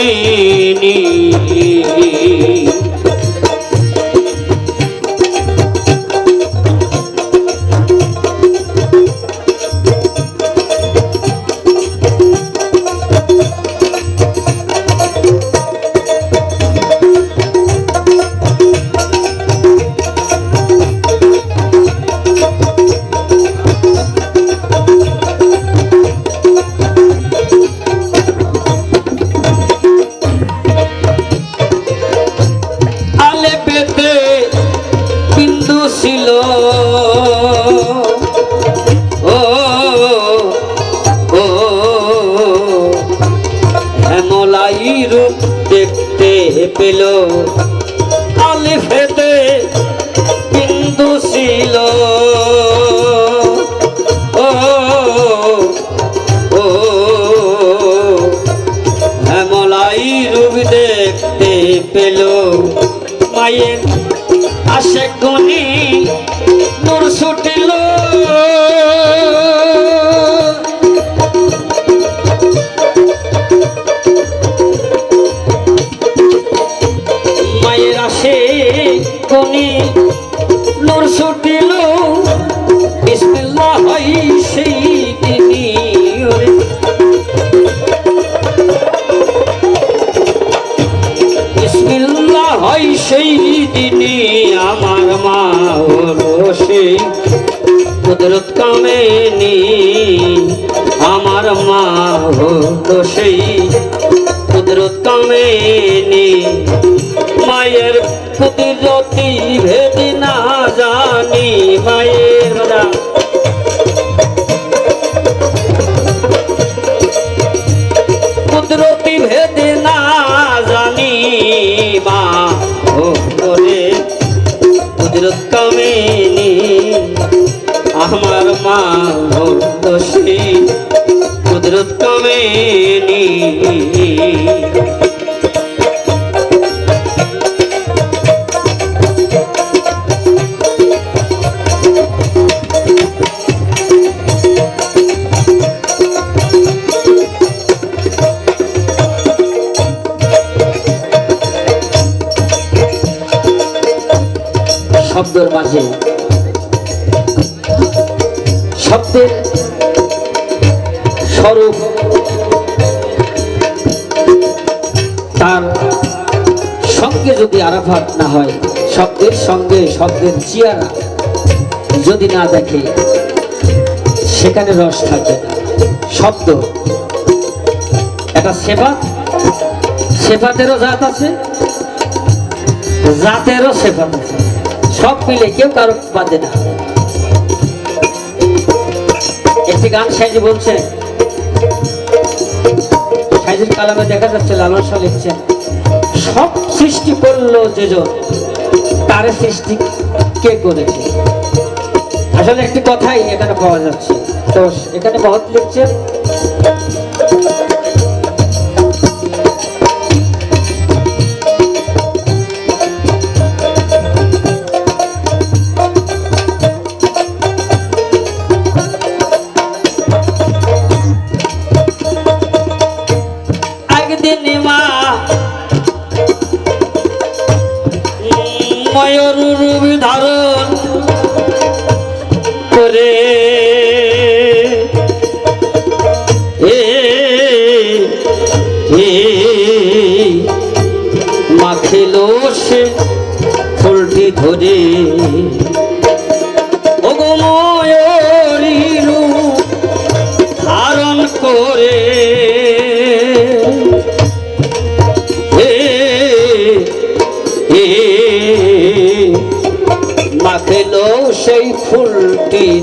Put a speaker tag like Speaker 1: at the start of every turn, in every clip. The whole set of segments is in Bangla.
Speaker 1: কামিনী পেল। আলে ফেতে বিন্দু ছিল। হেমলাই রূপ দেখতে পেল। মায়ের আশে গনি আমার মা হলো সেই কুদরত কামেনি মায়ের কুদরতি ভেদি না জানি, মায়ের কুদরতি ভেদে না জানি, মা করে কুদরত কামেনি আমার মা শব্দের মাঝে। শব্দের স্বরূপ যদি আরাফাত না হয়, শব্দের সঙ্গে শব্দের চিয়ারা যদি না দেখে, সেখানে রস থাকবে না। শব্দ। একটা সেবা সেবাতেরও জাত আছে, জাতেরও সেফাত আছে। সব মিলে কেউ কারও বাদে না। একটি গান সাইজি বলছে, সাইজির কালামে দেখা যাচ্ছে, লালন শাহ লিখছেন সব সৃষ্টি করল যেজন। তার সৃষ্টি কে করেছে? আসলে একটি কথাই এখানে পাওয়া যাচ্ছে। তো এখানে মহৎ লিখছেন ময়ূর রূপ ধারণ করে। মাখিল সে ফুলটি ধরে।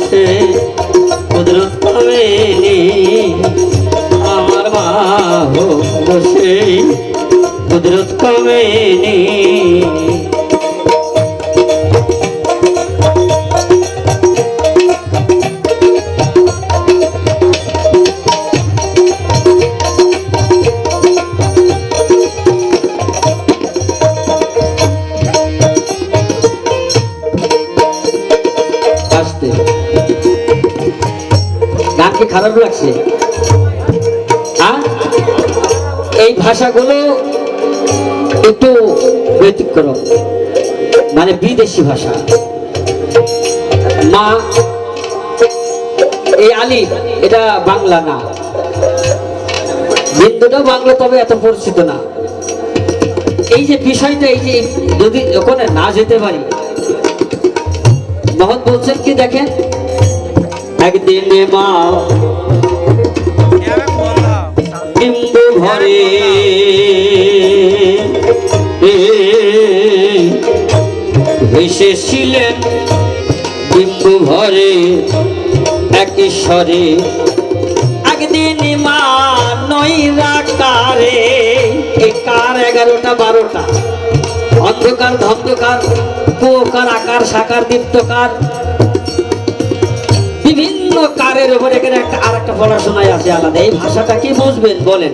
Speaker 1: সে কুদরত পাবেনি আমার মা বসে কুদরত কমেনি গান কি খারাপ লাগছে। এই ভাষাগুলো একটু ব্যতিক্রম। মানে বিদেশি ভাষা। মা, এই আলি, এটা বাংলা না। বিন্দুটাও বাংলা, তবে এত পরিচিত না। এই যে বিষয়টা, এই যে যদি ওখানে না যেতে পারি মোহন বলছেন কি দেখেন? একদিন মা বিন্দু ভরে। হেসেছিলেন বিন্দু ভরে এক ঈশ্বরে। একদিন মা নইরা কারে কার এগারোটা বারোটা? অন্ধকার ধন্ধকার কুকার আকার সাকার দীপ্তকার বিভিন্ন কারের উপর এখানে একটা আর একটা পড়াশোনায় আছে আলাদা। এই ভাষাটা কি বুঝবেন? বলেন।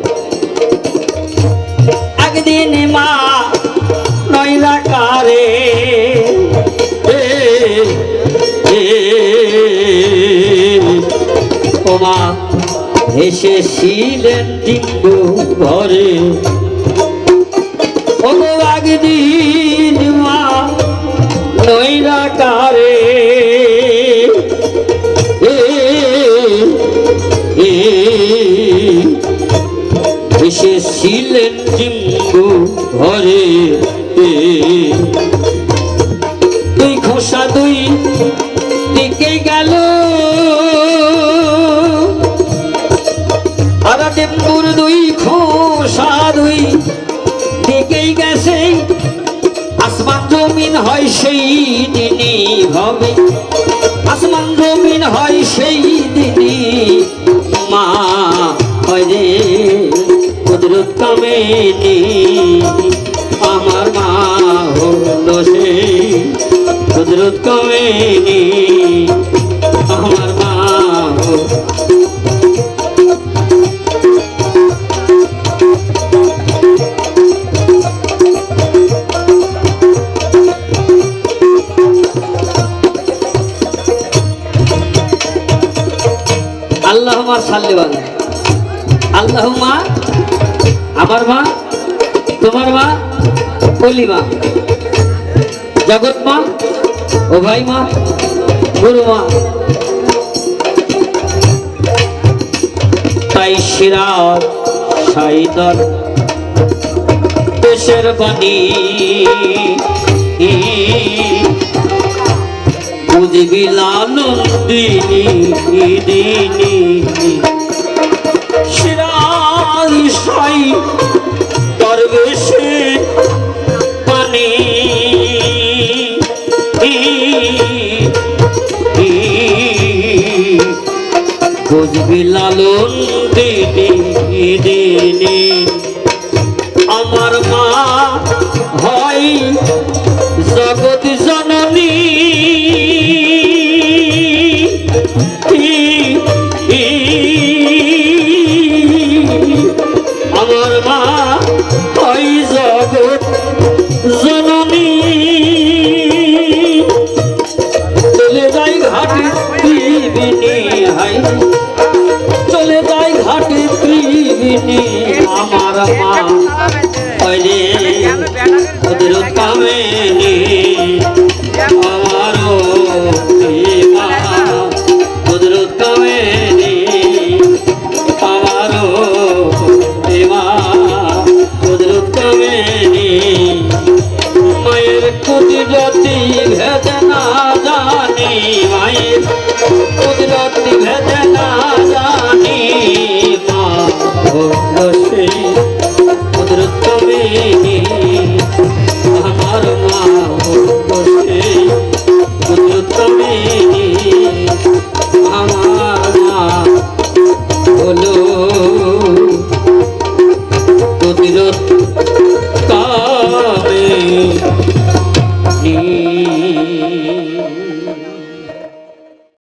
Speaker 1: একদিন মা নয়লা কারে মা হেসেছিলেন ডিম্বু ঘরে। একদিন মা নয়লা কারে এসেছিলেন ডিম্বু ঘরে। দুই খোসা দুই দিকে গেল। আর দুই খোসা দুই দিকেই গেছে। আসমান জমিন হয় সেই দিনই হবে আসমান জমিন হয় কুদরত আমার মা হলো সেই কুদরত কামেনি আমার মা আল্লাহ সাল্লি আল্লাহ মা আমার মা, তোমার মা অলি মা। জগৎ মা ও ভাই মা, গুরু মা। তাই সিরাজ সাইদর দেশের বাণী। বুঝবি লালন্দিনী দিনী সিরাজ বুঝবি লালন দিনী দিনী আমার মা হয় জগৎ জননী। আমার মা হয় জগৎ জননী। চলে যাই ঘাটে ত্রিবিনী হাই ত্রিবিনী আমার মা। ওদের কামেনি